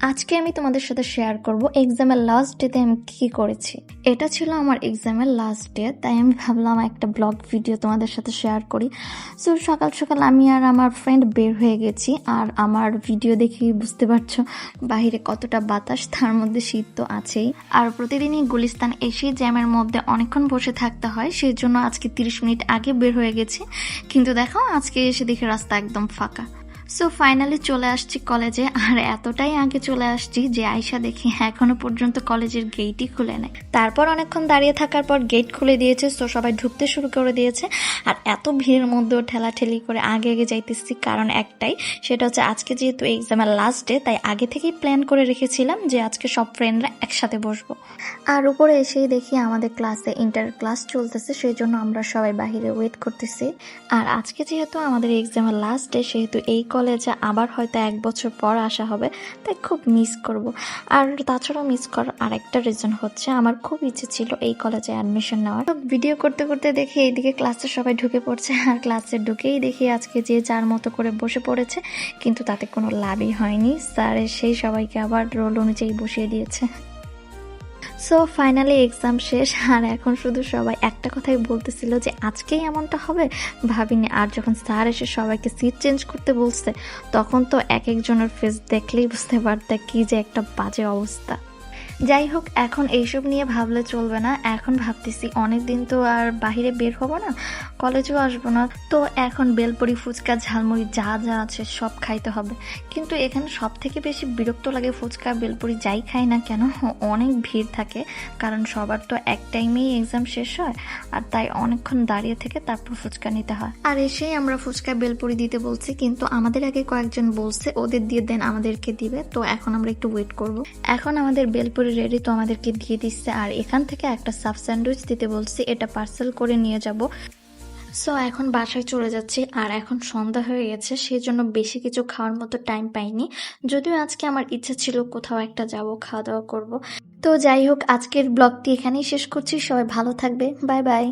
আজকে আমি তোমাদের সাথে শেয়ার করব এক্সামের লাস্ট ডেতে আমি কি করেছি। এটা ছিল আমার এক্সামের লাস্ট ডে তাই আমি ভাবলাম একটা ব্লগ ভিডিও তোমাদের সাথে শেয়ার করি। সো সকাল সকাল আমি আর আমার ফ্রেন্ড বের হয়ে গেছি, আর আমার ভিডিও দেখে বুঝতে পারছ বাইরে কতটা বাতাস, তার মধ্যে শীত তো আছেই। আর প্রতিদিনই গুলিস্তান এসে জ্যামের মধ্যে অনেকক্ষণ বসে থাকতে হয়, সেই জন্য আজকে তিরিশ মিনিট আগে বের হয়ে গেছি। কিন্তু দেখো, আজকে এসে দেখে রাস্তা একদম ফাঁকা। সো ফাইনালি চলে আসছি কলেজে। আর এতটাই আগে চলে আসছি যে আয়সা দেখি এখনও পর্যন্ত কলেজের গেটই খুলে নেয় তারপর অনেকক্ষণ দাঁড়িয়ে থাকার পর গেট খুলে দিয়েছে তো সবাই ঢুকতে শুরু করে দিয়েছে। আর এত ভিড়ের মধ্যেও ঠেলাঠেলি করে আগে আগে যাইতেছি, কারণ একটাই, সেটা হচ্ছে আজকে যেহেতু এক্সামের লাস্ট ডে তাই আগে থেকেই প্ল্যান করে রেখেছিলাম যে আজকে সব ফ্রেন্ডরা একসাথে বসবো। আর উপরে এসেই দেখি আমাদের ক্লাসে ইন্টার ক্লাস চলতেছে, সেই জন্য আমরা সবাই বাইরে ওয়েট করতেছি। আর আজকে যেহেতু আমাদের এক্সামের লাস্ট ডে সেহেতু এই কলেজে আবার হয়তো এক বছর পর আসা হবে, তাই খুব মিস করব। আর তাছাড়াও মিস করার আরেকটা রিজন হচ্ছে আমার খুব ইচ্ছে ছিল এই কলেজে অ্যাডমিশন নেওয়ার। তো ভিডিও করতে করতে দেখি এইদিকে ক্লাসে সবাই ঢুকে পড়ছে, আর ক্লাসে ঢুকেই দেখি আজকে যে যার মতো করে বসে পড়েছে, কিন্তু তাতে কোনো লাভই হয়নি। স্যার সেই সবাইকে আবার রোল অনুযায়ী বসিয়ে দিয়েছে। সো ফাইনালি এক্সাম শেষ। আর এখন শুধু সবাই একটা কথাই বলতেছিল যে, আজকেই এমনটা হবে? ভাবিনি। আর যখন স্যার এসে সবাইকে সিট চেঞ্জ করতে বলছে, তখন তো এক একজনের ফেস দেখলেই বুঝতে পারতে কি যে একটা বাজে অবস্থা। যাই হোক, এখন এইসব নিয়ে ভাবলে চলবে না। এখন ভাবতেছি অনেক দিন তো আর বাহিরে বের হব না, কলেজেও আসব না। তো এখন বেলপুরি ফুচকা, ঝালমুড়ি যা যা আছে সব খাইতে হবে। কিন্তু এখানে সব থেকে বেশি বিরক্ত লাগে ফুচকা, বেলপুরি যাই খাই না কেন? অনেক ভিড় থাকে, কারণ সবার তো এক টাইমেই এক্সাম শেষ হয়, আর তাই অনেকক্ষণ দাঁড়িয়ে থেকে তারপর ফুচকা নিতে হয়। আর এসেই আমরা ফুচকা, বেলপুরি দিতে বলছি, কিন্তু আমাদের আগে কয়েকজন বলছে, ওদের দিয়ে দেন আমাদেরকে দিবে। তো এখন আমরা একটু ওয়েট করব। এখন আমাদের বেলপুরি রেডি তো আমাদেরকে দিয়ে দিচ্ছে। আর এখান থেকে একটা সাব স্যান্ডউইচ দিতে বলছি, এটা পার্সেল করে নিয়ে যাব। সো এখন বাসায় চলে যাচ্ছি, আর এখন সন্ধ্যা হয়ে গেছে সেই জন্য বেশি কিছু খাওয়ার মতো টাইম পাইনি। যদিও আজকে আমার ইচ্ছা ছিল কোথাও একটা যাব খাওয়া দাওয়া করব। তো যাই হোক, আজকের ব্লগটি এখানেই শেষ করছি, সবাই ভালো থাকবে বাই বাই